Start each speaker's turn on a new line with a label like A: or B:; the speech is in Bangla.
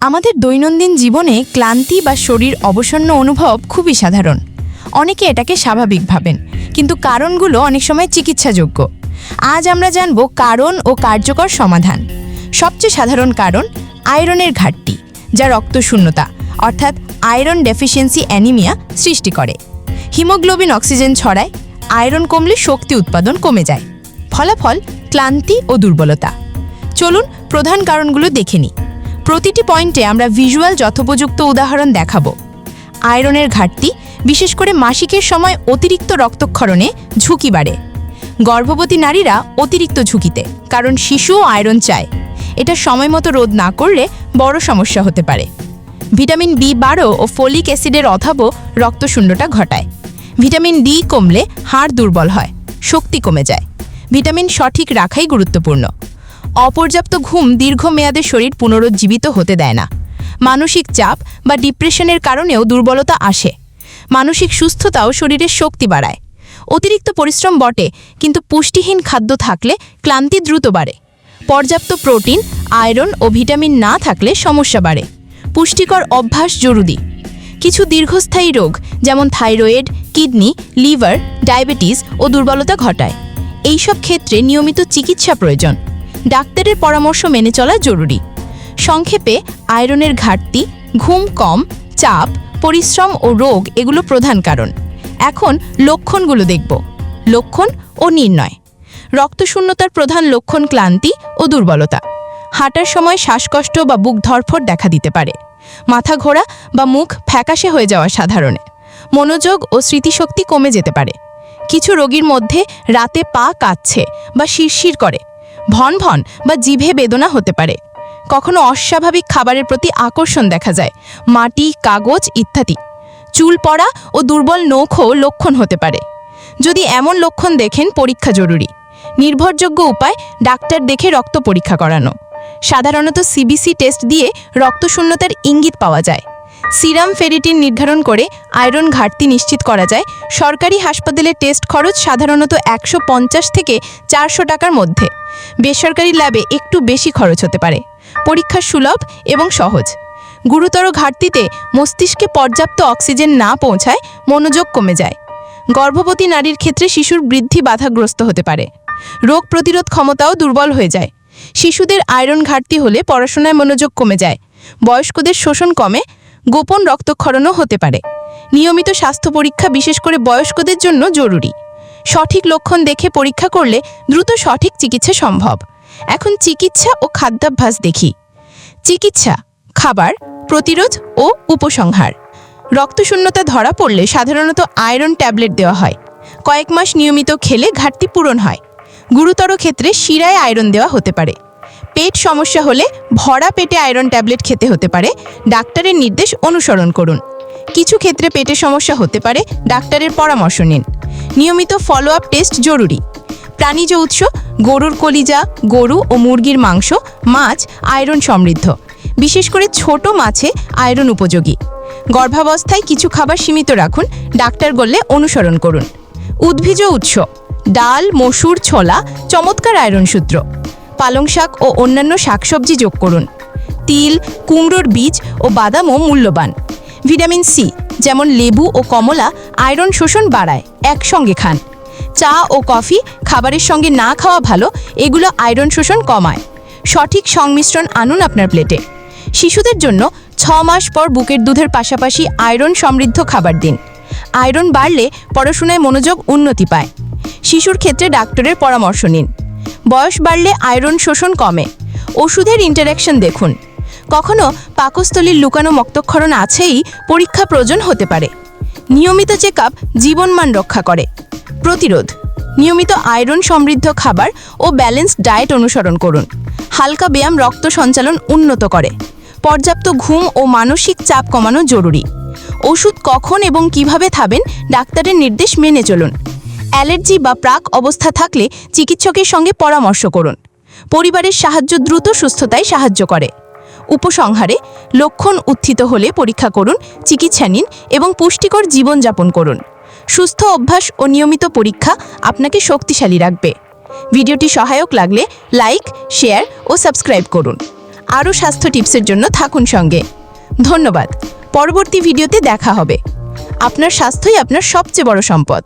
A: আমাদের দৈনন্দিন জীবনে ক্লান্তি বা শরীর অবসন্ন অনুভব খুবই সাধারণ। অনেকে এটাকে স্বাভাবিক ভাবেন, কিন্তু কারণগুলো অনেক সময় চিকিৎসাযোগ্য। আজ আমরা জানব কারণ ও কার্যকর সমাধান। সবচেয়ে সাধারণ কারণ আয়রনের ঘাটতি, যা রক্তশূন্যতা, অর্থাৎ আয়রন ডেফিসিয়েন্সি অ্যানিমিয়া সৃষ্টি করে। হিমোগ্লোবিন অক্সিজেন ছড়ায়, আয়রন কমলে শক্তি উৎপাদন কমে যায়। ফলাফল ক্লান্তি ও দুর্বলতা। চলুন প্রধান কারণগুলো দেখে নিই। প্রতিটি পয়েন্টে আমরা ভিজুয়াল যথোপযুক্ত উদাহরণ দেখাবো। আয়রনের ঘাটতি, বিশেষ করে মাসিকের সময় অতিরিক্ত রক্তক্ষরণে ঝুঁকি বাড়ে। গর্ভবতী নারীরা অতিরিক্ত ঝুঁকিতে, কারণ শিশুও আয়রন চায়। এটা সময় মতো রোধ না করলে বড় সমস্যা হতে পারে। ভিটামিন বি বারো ও ফোলিক অ্যাসিডের অভাবও রক্তশূন্যটা ঘটায়। ভিটামিন ডি কমলে হাড় দুর্বল হয়, শক্তি কমে যায়। ভিটামিন সঠিক রাখাই গুরুত্বপূর্ণ। অপর্যাপ্ত ঘুম দীর্ঘমেয়াদে শরীর পুনরুজ্জীবিত হতে দেয় না। মানসিক চাপ বা ডিপ্রেশনের কারণেও দুর্বলতা আসে। মানসিক সুস্থতাও শরীরের শক্তি বাড়ায়। অতিরিক্ত পরিশ্রম বটে, কিন্তু পুষ্টিহীন খাদ্য থাকলে ক্লান্তি দ্রুত বাড়ে। পর্যাপ্ত প্রোটিন, আয়রন ও ভিটামিন না থাকলে সমস্যা বাড়ে। পুষ্টিকর অভ্যাস জরুরি। কিছু দীর্ঘস্থায়ী রোগ, যেমন থাইরয়েড, কিডনি, লিভার, ডায়াবেটিস ও দুর্বলতা ঘটায়। এইসব ক্ষেত্রে নিয়মিত চিকিৎসা প্রয়োজন। ডাক্তারের পরামর্শ মেনে চলা জরুরি। সংক্ষেপে, আয়রনের ঘাটতি, ঘুম কম, চাপ, পরিশ্রম ও রোগ এগুলো প্রধান কারণ। এখন লক্ষণগুলো দেখব। লক্ষণ ও নির্ণয়। রক্তশূন্যতার প্রধান লক্ষণ ক্লান্তি ও দুর্বলতা। হাঁটার সময় শ্বাসকষ্ট বা বুক ধরফর দেখা দিতে পারে। মাথা ঘোরা বা মুখ ফ্যাকাশে হয়ে যাওয়া সাধারণে। মনোযোগ ও স্মৃতিশক্তি কমে যেতে পারে। কিছু রোগীর মধ্যে রাতে পা কাচ্ছে বা শিরশির করে। ভন ভন বা জিভে বেদনা হতে পারে। কখনো অস্বাভাবিক খাবারের প্রতি আকর্ষণ দেখা যায়, মাটি, কাগজ ইত্যাদি। চুল পড়া ও দুর্বল নখও লক্ষণ হতে পারে। যদি এমন লক্ষণ দেখেন, পরীক্ষা জরুরি। নির্ভরযোগ্য উপায়, ডাক্তার দেখে রক্ত পরীক্ষা করানো। সাধারণত সিবিসি টেস্ট দিয়ে রক্তশূন্যতার ইঙ্গিত পাওয়া যায়। সিরাম ফেরিটিন নির্ধারণ করে আয়রন ঘাটতি নিশ্চিত করা যায়। সরকারি হাসপাতালে টেস্ট খরচ সাধারণত একশো পঞ্চাশ থেকে চারশো টাকার মধ্যে। বেসরকারি ল্যাবে একটু বেশি খরচ হতে পারে। পরীক্ষা সুলভ এবং সহজ। গুরুতর ঘাটতিতে মস্তিষ্কে পর্যাপ্ত অক্সিজেন না পৌঁছায় মনোযোগ কমে যায়। গর্ভবতী নারীর ক্ষেত্রে শিশুর বৃদ্ধি বাধাগ্রস্ত হতে পারে। রোগ প্রতিরোধ ক্ষমতাও দুর্বল হয়ে যায়। শিশুদের আয়রন ঘাটতি হলে পড়াশোনায় মনোযোগ কমে যায়। বয়স্কদের শোষণ কমে গোপন রক্তক্ষরণও হতে পারে। নিয়মিত স্বাস্থ্য পরীক্ষা বিশেষ করে বয়স্কদের জন্য জরুরি। সঠিক লক্ষণ দেখে পরীক্ষা করলে দ্রুত সঠিক চিকিৎসা সম্ভব। এখন চিকিৎসা ও খাদ্যাভ্যাস দেখি। চিকিৎসা, খাবার, প্রতিরোধ ও উপসংহার। রক্তশূন্যতা ধরা পড়লে সাধারণত আয়রন ট্যাবলেট দেওয়া হয়। কয়েক মাস নিয়মিত খেলে ঘাটতি পূরণ হয়। গুরুতর ক্ষেত্রে শিরায় আয়রন দেওয়া হতে পারে। পেট সমস্যা হলে ভরা পেটে আয়রন ট্যাবলেট খেতে হতে পারে। ডাক্তারের নির্দেশ অনুসরণ করুন। কিছু ক্ষেত্রে পেটে সমস্যা হতে পারে, ডাক্তারের পরামর্শ নিন। নিয়মিত ফলো আপ টেস্ট জরুরি। প্রাণীজ উৎস, গরুর কলিজা, গরু ও মুরগির মাংস, মাছ, আয়রন সমৃদ্ধ। বিশেষ করে ছোট মাছে আয়রন উপযোগী। গর্ভাবস্থায় কিছু খাবার সীমিত রাখুন, ডাক্তার বললে অনুসরণ করুন। উদ্ভিজ উৎস, ডাল, মসুর, ছোলা, চমৎকার আয়রন সূত্র। পালং শাক ও অন্যান্য শাকসবজি যোগ করুন। তিল, কুমড়োর বীজ ও বাদামও মূল্যবান। ভিটামিন সি, যেমন লেবু ও কমলা, আয়রন শোষণ বাড়ায়, একসঙ্গে খান। চা ও কফি খাবারের সঙ্গে না খাওয়া ভালো, এগুলো আয়রন শোষণ কমায়। সঠিক সংমিশ্রণ আনুন আপনার প্লেটে। শিশুদের জন্য ছ মাস পর বুকের দুধের পাশাপাশি আয়রন সমৃদ্ধ খাবার দিন। আয়রন বাড়লে পড়াশোনায় মনোযোগ উন্নতি পায়। শিশুর ক্ষেত্রে ডাক্তারের পরামর্শ নিন। বয়স বাড়লে আয়রন শোষণ কমে। ওষুধের ইন্টারাকশন দেখুন। কখনো পাকস্থলীর লুকানো মক্তক্ষরণ আছেই পরীক্ষা প্রয়োজন হতে পারে। নিয়মিত চেক আপ জীবনমান রক্ষা করে। প্রতিরোধ, নিয়মিত আয়রন সমৃদ্ধ খাবার ও ব্যালেন্স ডায়েট অনুসরণ করুন। হালকা ব্যায়াম রক্ত সঞ্চালন উন্নত করে। পর্যাপ্ত ঘুম ও মানসিক চাপ কমানো জরুরি। ওষুধ কখন এবং কীভাবে খাবেন, ডাক্তারের নির্দেশ মেনে চলুন। অ্যালার্জি বা প্রাক অবস্থা থাকলে চিকিৎসকের সঙ্গে পরামর্শ করুন। পরিবারের সাহায্য দ্রুত সুস্থতায় সাহায্য করে। উপসংহারে লক্ষণ উত্থিত হলে পরীক্ষা করুন, চিকিৎসা নিন এবং পুষ্টিকর জীবনযাপন করুন। সুস্থ অভ্যাস ও নিয়মিত পরীক্ষা আপনাকে শক্তিশালী রাখবে। ভিডিওটি সহায়ক লাগলে লাইক, শেয়ার ও সাবস্ক্রাইব করুন। আরও স্বাস্থ্য টিপসের জন্য থাকুন সঙ্গে। ধন্যবাদ। পরবর্তী ভিডিওতে দেখা হবে। আপনার স্বাস্থ্যই আপনার সবচেয়ে বড় সম্পদ।